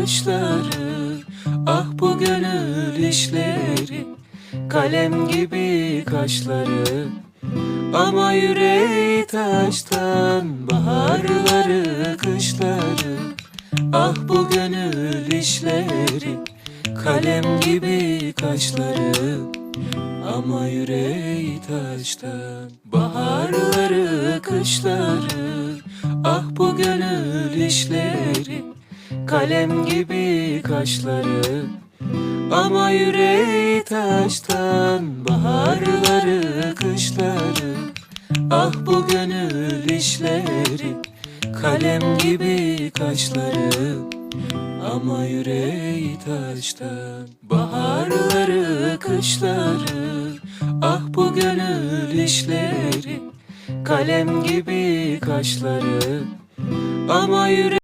kışları Ah bu gönül işleri Kalem gibi kaşları. Ama yüreği taştan Baharları kışları Ah bu gönül işleri Kalem gibi kaşları. Ama yüreği taştan Baharları kışları Ah bu gönül işleri Kalem gibi kaşları Ama yüreği taştan Baharları kışları. Ah bu gönül işleri Kalem gibi kaşları Ama yüreği taştan Baharları kışları. Ah bu gönül işleri Kalem gibi kaşları Ama yüreği